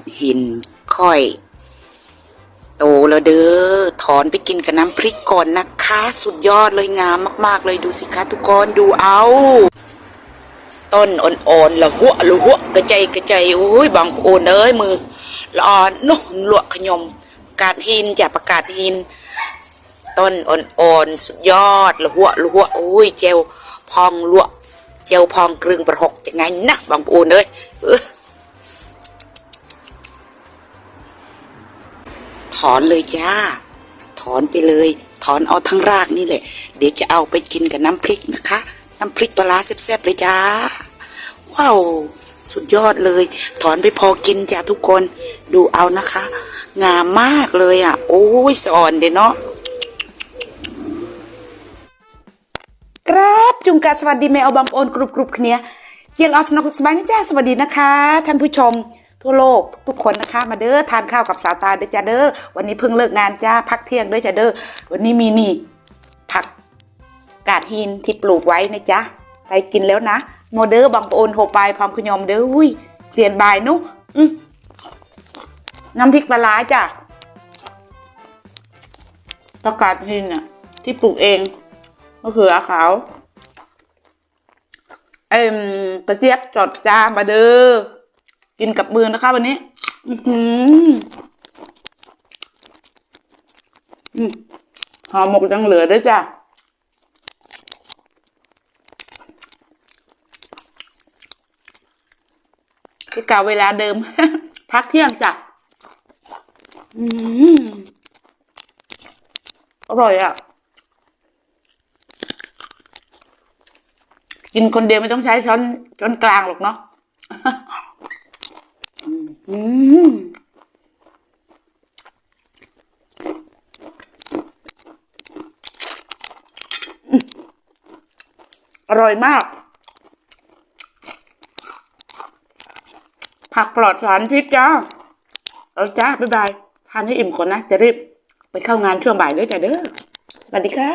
ดหินค่อย โตแล้วเด้อถอนไปกินกับน้ำพริกก่อนนะคะ สุดยอดเลยงามมาก ๆ เลยดูสิคะทุกคนดูเอา ต้นอ่อนๆละหัวละหัวกระใจกระใจอุ้ยบางโอนเอ้ยมือละอ่อนนุ่นลวกขยมประกาศหินจะประกาศหิน ต้นอ่อนๆสุดยอดละหัวละหัวอุ้ยเจลพองลวกเจลพองกรึงประหกจะไงนะบางโอนเอ้ย ถอนเลยจ้า ถอนไปเลย ถอนเอาทั้งรากนี่แหละ เดี๋ยวจะเอาไปกินกับน้ำพริกนะคะ น้ำพริกปลาร้าแซ่บๆเลยจ้า ว้าว สุดยอดเลย ถอนไปพอกินจ้าทุกคน ดูเอานะคะ งามมากเลยอะ โอ้ยสอนเดเนาะครับจุงกาสวัสดีแม่เอาบางโอนกรุบกรุบเนี้ยเจียนออสนกสบายนะจ้าสวัสดีนะคะ ท่านผู้ชม ทั่วโลกทุกคนนะคะ มาเด้อทานข้าวกับสาวตาเด้อจ้าเด้อวันนี้เพิ่งเลิกงานจ้าพักเที่ยงเด้อจ้าเด้อวันนี้มีนี่ผักกาดหินที่ปลูกไว้นะจ๊ะไปกินแล้วนะโมเดอร์บางโอนโหไปพร้อมขยอมเด้ออุ้ยเสียนบายนุอืน้ำพริกปลาร้าจ้ะผักกาดหินอะที่ปลูกเองมะเขือขาวเอ็มกระเจี๊ยบจอดจ้ามาเด้อ กินกับมือนะคะวันนี้ อือหือมห่อหมกยังเหลือด้วยจ้ะคือเก่าเวลาเดิม พักเที่ยงจ้ะอืมอร่อยอะ กินคนเดียวไม่ต้องใช้ช้อนช้อนกลางหรอกเนาะ อืมอร่อยมาก ผักปลอดสารพิษจ้าเอาจ้าบ๊ายบาย ทานให้อิ่มก่อนนะ จะรีบ ไปเข้างานช่วงบ่ายด้วยจ้ะเด้อ สวัสดีค่ะ